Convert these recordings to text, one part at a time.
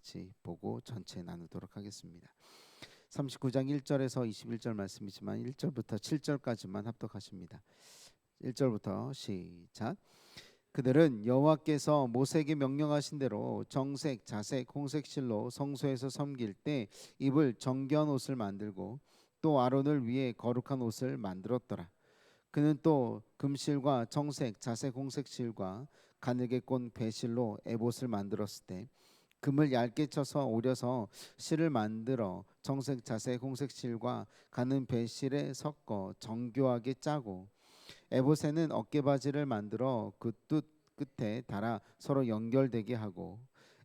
같이 보고 전체 나누도록 하겠습니다. 39장 1절에서 21절 말씀이지만 1절부터 7절까지만 합독하십니다. 1절부터 시작. 그들은 여호와께서 모세에게 명령하신 대로 정색, 자색, 홍색 실로 성소에서 섬길 때 입을 정결한 옷을 만들고 또 아론을 위해 거룩한 옷을 만들었더라. 그는 또 금실과 정색, 자색, 홍색 실과 가늘게 꼰 배실로 에봇을 만들었을 때 금을 얇게 쳐서 오려서 실을 만들어 정색, 자색, 홍색 실과 가는 배실에 섞어 정교하게 짜고 에봇에는 어깨바지를 만들어 그뚜 끝에 달아 서로 연결되게 하고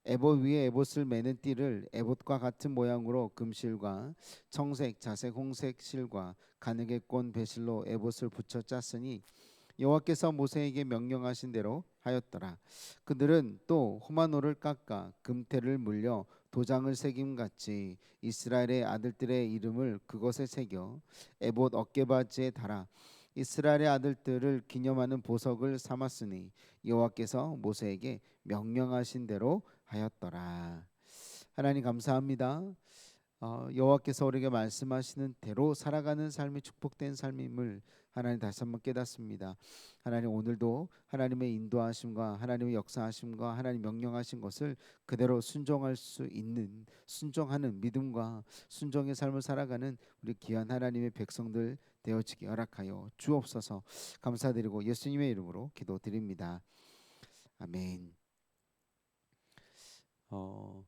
에봇 위에 에봇을 매는 띠를 에봇과 같은 모양으로 금실과 청색, 자색, 홍색 실과 가늘게 꼰 배실로 에봇을 붙여 짰으니 여호와께서 모세에게 명령하신 대로 하였더라. 그들은 또 호마노를 깎아 금태를 물려 도장을 새김 같이 이스라엘의 아들들의 이름을 그것에 새겨 에봇 어깨바지에 달아 이스라엘의 아들들을 기념하는 보석을 삼았으니 여호와께서 모세에게 명령하신 대로 하였더라. 하나님 감사합니다. 어, 여호와께서 우리에게 말씀하시는 대로 살아가는 삶이 축복된 삶임을 하나님 다시 한번 깨닫습니다. 하나님 오늘도 하나님의 인도하심과 하나님의 역사하심과 하나님 명령하신 것을 그대로 순종할 수 있는 순종하는 믿음과 순종의 삶을 살아가는 우리 귀한 하나님의 백성들 되어지기 허락하여 주옵소서 감사드리고 예수님의 이름으로 기도드립니다. 아멘. 어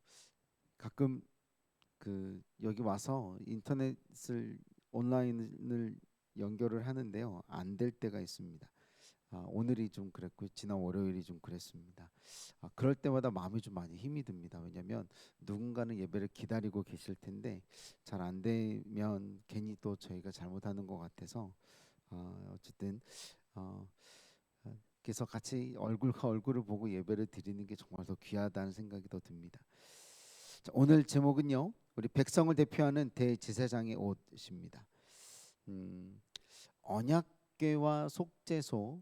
가끔 그 여기 와서 인터넷을 온라인을 연결을 하는데요 안 될 때가 있습니다. 아, 오늘이 좀 그랬고 지난 월요일이 좀 그랬습니다. 아, 그럴 때마다 마음이 좀 많이 힘이 듭니다. 왜냐하면 누군가는 예배를 기다리고 계실 텐데 잘 안 되면 괜히 또 저희가 잘못하는 것 같아서 어, 어쨌든 어, 그래서 같이 얼굴과 얼굴을 보고 예배를 드리는 게 정말 더 귀하다는 생각이 더 듭니다. 자, 오늘 제목은요. 우리 백성을 대표하는 대제사장의 옷입니다. 음, 언약궤와 속죄소,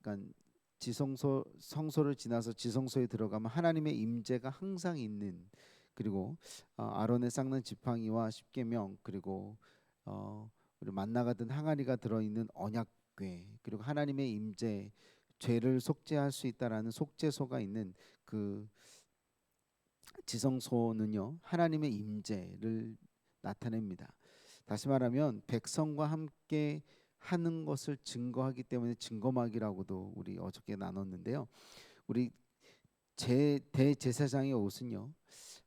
그러니까 지성소 성소를 지나서 지성소에 들어가면 하나님의 임재가 항상 있는 그리고 어, 아론의 쌍는 지팡이와 십계명 그리고 어, 우리 만나가던 항아리가 들어 있는 언약궤 그리고 하나님의 임재 죄를 속죄할 수 있다라는 속죄소가 있는 그 지성소는요 하나님의 임재를 나타냅니다. 다시 말하면 백성과 함께 하는 것을 증거하기 때문에 증거막이라고도 우리 어저께 나눴는데요. 우리 제 대제사장의 옷은요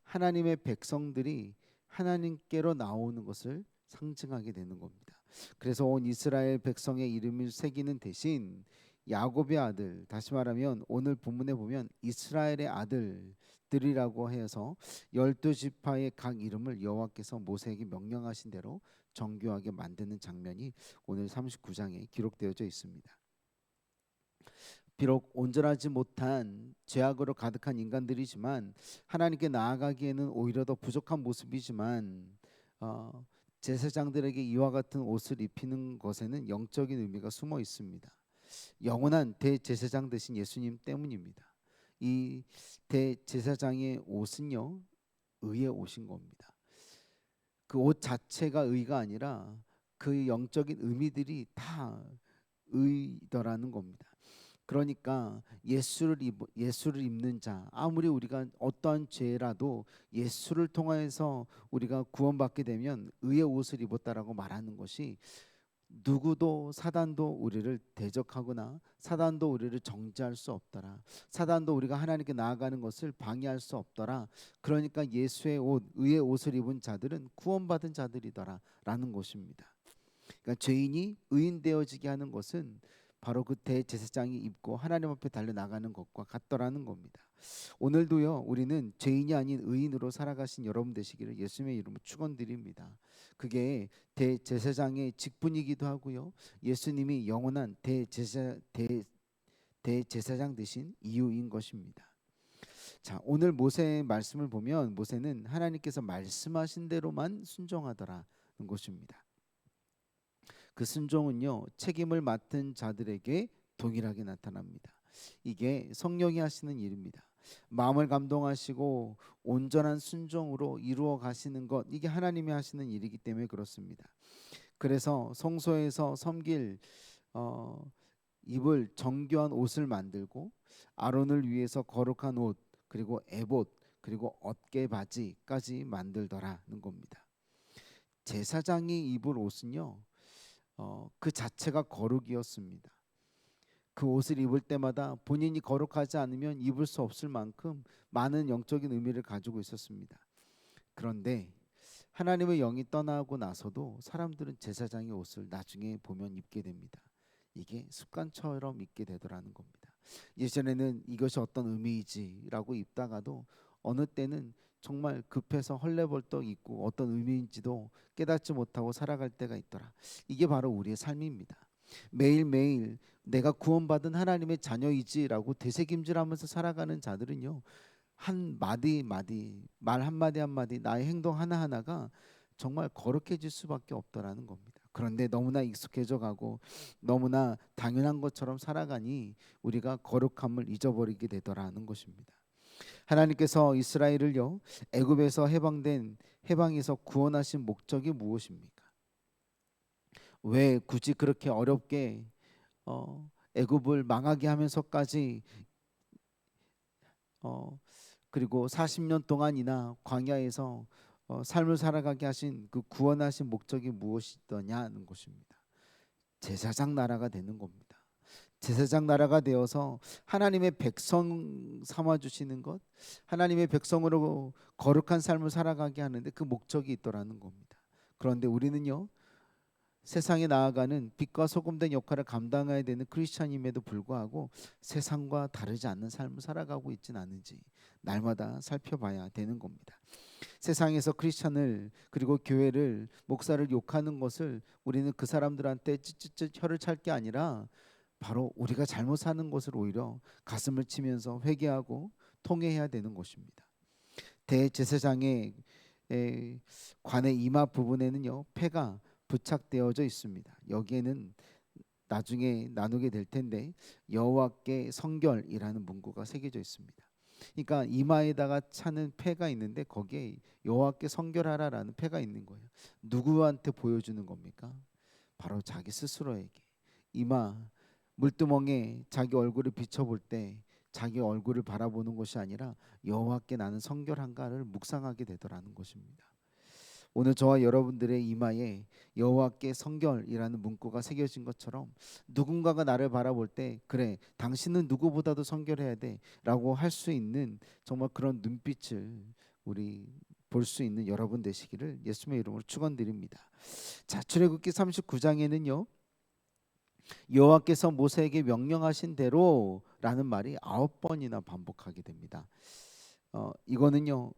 하나님의 백성들이 하나님께로 나오는 것을 상징하게 되는 겁니다. 그래서 온 이스라엘 백성의 이름을 새기는 대신 야곱의 아들 다시 말하면 오늘 본문에 보면 이스라엘의 아들들이라고 해서 열두 지파의 각 이름을 여호와께서 모세에게 명령하신 대로 정교하게 만드는 장면이 오늘 39장에 기록되어져 있습니다. 비록 온전하지 못한 죄악으로 가득한 인간들이지만 하나님께 나아가기에는 오히려 더 부족한 모습이지만 어, 제사장들에게 이와 같은 옷을 입히는 것에는 영적인 의미가 숨어 있습니다. 영원한 대제사장 되신 예수님 때문입니다. 이 대제사장의 옷은요 의의 옷인 겁니다. 그 옷 자체가 의가 아니라 그 영적인 의미들이 다 의더라는 겁니다. 그러니까 예수를 입 예수를 입는 자 아무리 우리가 어떠한 죄라도 예수를 통하여서 우리가 구원받게 되면 의의 옷을 입었다라고 말하는 것이 누구도 사단도 우리를 대적하거나 사단도 우리를 정죄할 수 없더라. 사단도 우리가 하나님께 나아가는 것을 방해할 수 없더라. 그러니까 예수의 옷, 의의 옷을 입은 자들은 구원받은 자들이더라라는 것입니다. 그러니까 죄인이 의인 되어지게 하는 것은 바로 그 대제사장이 입고 하나님 앞에 달려 나가는 것과 같더라는 겁니다. 오늘도요 우리는 죄인이 아닌 의인으로 살아가신 여러분 되시기를 예수님의 이름으로 축원드립니다. 그게 대제사장의 직분이기도 하고요. 예수님이 영원한 대제사 대 대제사장 되신 이유인 것입니다. 자, 오늘 모세의 말씀을 보면 모세는 하나님께서 말씀하신 대로만 순종하더라는 것입니다. 그 순종은요 책임을 맡은 자들에게 동일하게 나타납니다. 이게 성령이 하시는 일입니다. 마음을 감동하시고 온전한 순종으로 이루어 가시는 것 이게 하나님이 하시는 일이기 때문에 그렇습니다. 그래서 성소에서 섬길 어, 입을 정교한 옷을 만들고 아론을 위해서 거룩한 옷 그리고 에봇 그리고 어깨 바지까지 만들더라는 겁니다. 제사장이 입을 옷은요 어, 그 자체가 거룩이었습니다. 그 옷을 입을 때마다 본인이 거룩하지 않으면 입을 수 없을 만큼 많은 영적인 의미를 가지고 있었습니다. 그런데 하나님의 영이 떠나고 나서도 사람들은 제사장의 옷을 나중에 보면 입게 됩니다. 이게 습관처럼 입게 되더라는 겁니다. 예전에는 이것이 어떤 의미이지라고 입다가도 어느 때는 정말 급해서 헐레벌떡 입고 어떤 의미인지도 깨닫지 못하고 살아갈 때가 있더라. 이게 바로 우리의 삶입니다. 매일매일 내가 구원받은 하나님의 자녀이지라고 되새김질하면서 살아가는 자들은요. 한 마디 마디 말 한 마디 한 마디 나의 행동 하나 하나가 정말 거룩해질 수밖에 없더라는 겁니다. 그런데 너무나 익숙해져 가고 너무나 당연한 것처럼 살아가니 우리가 거룩함을 잊어버리게 되더라는 것입니다. 하나님께서 이스라엘을요 애굽에서 해방된 해방에서 구원하신 목적이 무엇입니까? 왜 굳이 그렇게 어렵게 어, 애굽을 망하게 하면서까지 어, 그리고 40년 동안이나 광야에서 어, 삶을 살아가게 하신 그 구원하신 목적이 무엇이더냐는 것입니다. 제사장 나라가 되는 겁니다. 제사장 나라가 되어서 하나님의 백성 삼아 주시는 것, 하나님의 백성으로 거룩한 삶을 살아가게 하는데 그 목적이 있더라는 겁니다. 그런데 우리는요. 세상에 나아가는 빛과 소금된 역할을 감당해야 되는 크리스천임에도 불구하고 세상과 다르지 않는 삶을 살아가고 있지는 않은지 날마다 살펴봐야 되는 겁니다. 세상에서 크리스천을 그리고 교회를 목사를 욕하는 것을 우리는 그 사람들한테 찌찌찌 혀를 찰 게 아니라 바로 우리가 잘못 사는 것을 오히려 가슴을 치면서 회개하고 통회해야 되는 것입니다. 대제사장의 관의 이마 부분에는요 폐가 부착되어져 있습니다. 여기에는 나중에 나누게 될 텐데 여호와께 성결이라는 문구가 새겨져 있습니다. 그러니까 이마에다가 차는 패가 있는데 거기에 여호와께 성결하라라는 패가 있는 거예요. 누구한테 보여주는 겁니까? 바로 자기 스스로에게 이마 물두멍에 자기 얼굴을 비춰볼 때 자기 얼굴을 바라보는 것이 아니라 여호와께 나는 성결한가를 묵상하게 되더라는 것입니다. 오늘 저와 여러분들의 이마에 여호와께 성결이라는 문구가 새겨진 것처럼 누군가가 나를 바라볼 때 그래 당신은 누구보다도 성결해야 돼라고 할 수 있는 정말 그런 눈빛을 우리 볼 수 있는 여러분 되시기를 예수님의 이름으로 축원드립니다. 자 출애굽기 39장에는요. 여호와께서 모세에게 명령하신 대로라는 말이 아홉 번이나 반복하게 됩니다. 어, 이거는요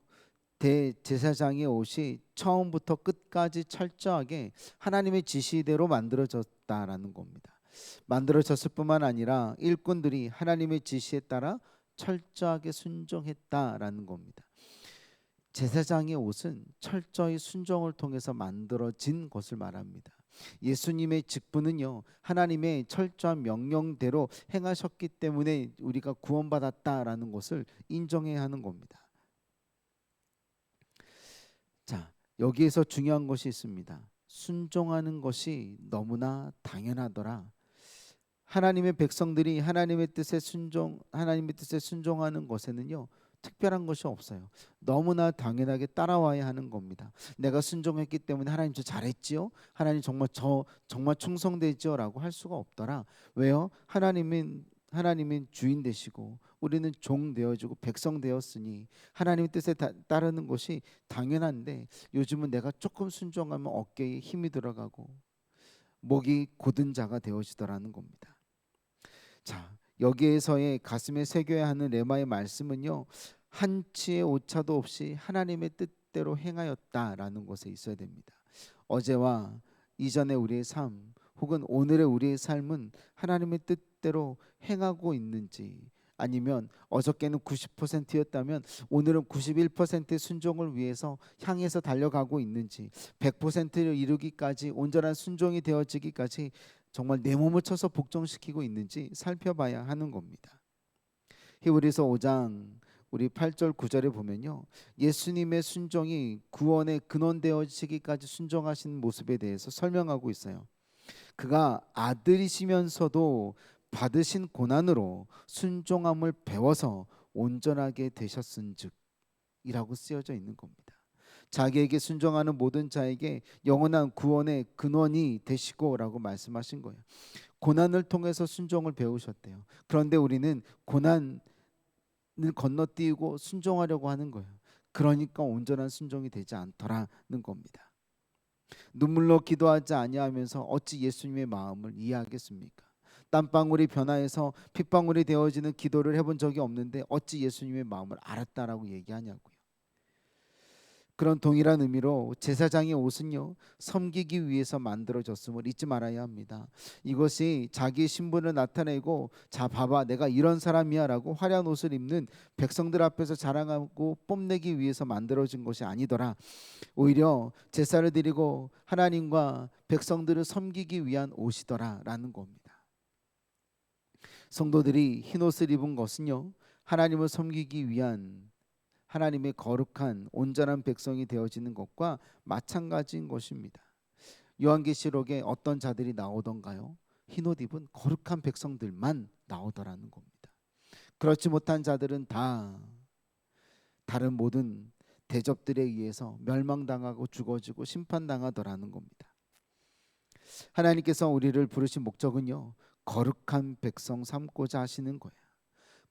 대제사장의 옷이 처음부터 끝까지 철저하게 하나님의 지시대로 만들어졌다라는 겁니다. 만들어졌을 뿐만 아니라 일꾼들이 하나님의 지시에 따라 철저하게 순종했다라는 겁니다. 제사장의 옷은 철저히 순종을 통해서 만들어진 것을 말합니다. 예수님의 직분은요 하나님의 철저한 명령대로 행하셨기 때문에 우리가 구원받았다라는 것을 인정해야 하는 겁니다. 자, 여기에서 중요한 것이 있습니다. 순종하는 것이 너무나 당연하더라. 하나님의 백성들이 하나님의 뜻에 순종 하나님의 뜻에 순종하는 것에는요. 특별한 것이 없어요. 너무나 당연하게 따라와야 하는 겁니다. 내가 순종했기 때문에 하나님 저 잘했지요? 하나님 정말 저 정말 충성되지요라고 할 수가 없더라. 왜요? 하나님은 하나님은 주인 되시고 우리는 종 되어지고 백성 되었으니 하나님의 뜻에 다, 따르는 것이 당연한데 요즘은 내가 조금 순종하면 어깨에 힘이 들어가고 목이 곧은 자가 되어지더라는 겁니다. 자 여기에서의 가슴에 새겨야 하는 레마의 말씀은요 한치의 오차도 없이 하나님의 뜻대로 행하였다라는 것에 있어야 됩니다. 어제와 이전의 우리의 삶 혹은 오늘의 우리의 삶은 하나님의 뜻대로 행하고 있는지 아니면 어저께는 90%였다면 오늘은 91%의 순종을 위해서 향해서 달려가고 있는지 100%를 이루기까지 온전한 순종이 되어지기까지 정말 내 몸을 쳐서 복종시키고 있는지 살펴봐야 하는 겁니다. 히브리서 5장 우리 8절 9절에 보면요. 예수님의 순종이 구원의 근원 되어지기까지 순종하신 모습에 대해서 설명하고 있어요. 그가 아들이시면서도 받으신 고난으로 순종함을 배워서 온전하게 되셨은즉이라고 쓰여져 있는 겁니다. 자기에게 순종하는 모든 자에게 영원한 구원의 근원이 되시고라고 말씀하신 거예요. 고난을 통해서 순종을 배우셨대요. 그런데 우리는 고난을 건너뛰고 순종하려고 하는 거예요. 그러니까 온전한 순종이 되지 않더라는 겁니다. 눈물로 기도하지 아니하면서 어찌 예수님의 마음을 이해하겠습니까? 땀방울이 변화해서 핏방울이 되어지는 기도를 해본 적이 없는데 어찌 예수님의 마음을 알았다라고 얘기하냐고요. 그런 동일한 의미로 제사장의 옷은요 섬기기 위해서 만들어졌음을 잊지 말아야 합니다. 이것이 자기 신분을 나타내고 자 봐봐 내가 이런 사람이야라고 화려한 옷을 입는 백성들 앞에서 자랑하고 뽐내기 위해서 만들어진 것이 아니더라. 오히려 제사를 드리고 하나님과 백성들을 섬기기 위한 옷이더라라는 겁니다. 성도들이 흰 옷을 입은 것은요 하나님을 섬기기 위한 하나님의 거룩한 온전한 백성이 되어지는 것과 마찬가지인 것입니다. 요한계시록에 어떤 자들이 나오던가요? 흰옷 입은 거룩한 백성들만 나오더라는 겁니다. 그렇지 못한 자들은 다 다른 모든 대접들에 의해서 멸망당하고 죽어지고 심판당하더라는 겁니다. 하나님께서 우리를 부르신 목적은요. 거룩한 백성 삼고자 하시는 거예요.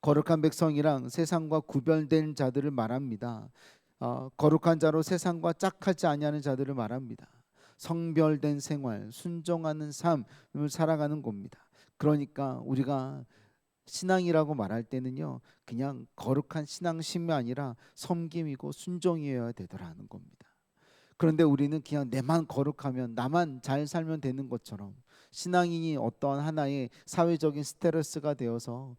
거룩한 백성이랑 세상과 구별된 자들을 말합니다. 어, 거룩한 자로 세상과 짝하지 아니하는 자들을 말합니다. 성별된 생활, 순종하는 삶을 살아가는 겁니다. 그러니까 우리가 신앙이라고 말할 때는요, 그냥 거룩한 신앙심이 아니라 섬김이고 순종이어야 되더라는 겁니다. 그런데 우리는 그냥 내만 거룩하면 나만 잘 살면 되는 것처럼 신앙인이 어떠한 하나의 사회적인 스테레스가 되어서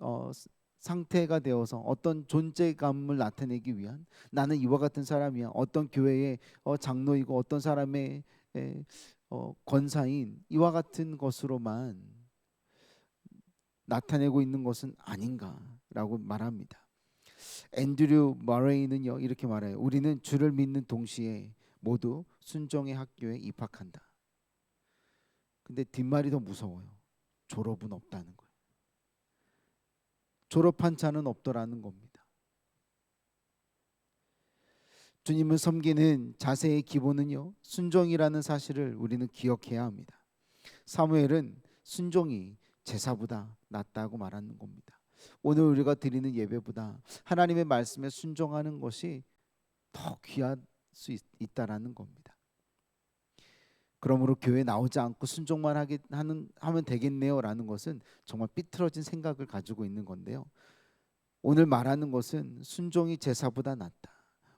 어, 상태가 되어서 어떤 존재감을 나타내기 위한 나는 이와 같은 사람이야 어떤 교회의 어, 장로이고 어떤 사람의 에, 어, 권사인 이와 같은 것으로만 나타내고 있는 것은 아닌가라고 말합니다. 앤드류 머레이는요 이렇게 말해요. 우리는 주를 믿는 동시에 모두 순종의 학교에 입학한다. 근데 뒷말이 더 무서워요. 졸업은 없다는 거예요. 졸업한 자는 없더라는 겁니다. 주님을 섬기는 자세의 기본은요 순종이라는 사실을 우리는 기억해야 합니다. 사무엘은 순종이 제사보다 낫다고 말하는 겁니다. 오늘 우리가 드리는 예배보다 하나님의 말씀에 순종하는 것이 더 귀할 수 있, 있다라는 겁니다. 그러므로 교회 나오지 않고 순종만 하게 하는 하면 되겠네요라는 것은 정말 삐뚤어진 생각을 가지고 있는 건데요. 오늘 말하는 것은 순종이 제사보다 낫다.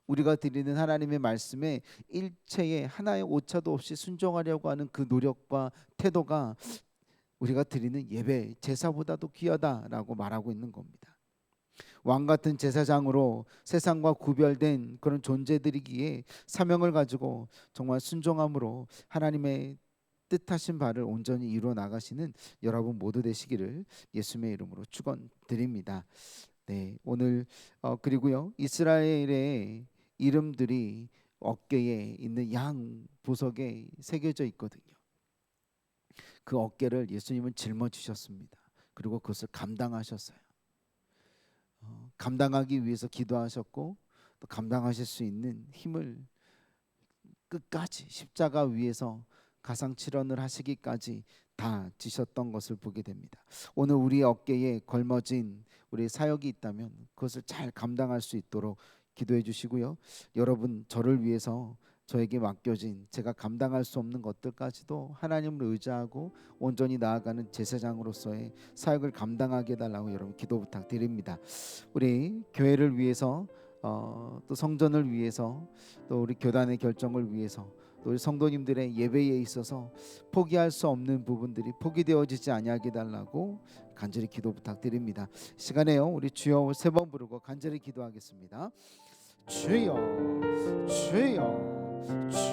우리가 드리는 하나님의 말씀에 일체의 하나의 오차도 없이 순종하려고 하는 그 노력과 태도가 우리가 드리는 예배 제사보다도 귀하다라고 말하고 있는 겁니다. 왕 같은 제사장으로 세상과 구별된 그런 존재들이기에 사명을 가지고 정말 순종함으로 하나님의 뜻하신 바를 온전히 이루어 나가시는 여러분 모두 되시기를 예수님의 이름으로 축원드립니다. 네, 오늘 어, 그리고요 이스라엘의 이름들이 어깨에 있는 양 보석에 새겨져 있거든요. 그 어깨를 예수님은 짊어지셨습니다. 그리고 그것을 감당하셨어요. 어, 감당하기 위해서 기도하셨고 또 감당하실 수 있는 힘을 끝까지 십자가 위에서 가상칠언을 하시기까지 다 지셨던 것을 보게 됩니다. 오늘 우리 어깨에 걸머진 우리 사역이 있다면 그것을 잘 감당할 수 있도록 기도해 주시고요. 여러분 저를 위해서 저에게 맡겨진 제가 감당할 수 없는 것들까지도 하나님을 의지하고 온전히 나아가는 제사장으로서의 사역을 감당하게 해달라고 여러분 기도 부탁드립니다. 우리 교회를 위해서 어, 또 성전을 위해서 또 우리 교단의 결정을 위해서 또 우리 성도님들의 예배에 있어서 포기할 수 없는 부분들이 포기되어지지 아니하게 달라고 간절히 기도 부탁드립니다. 시간에요 우리 주여 세 번 부르고 간절히 기도하겠습니다. 주여 주여 去.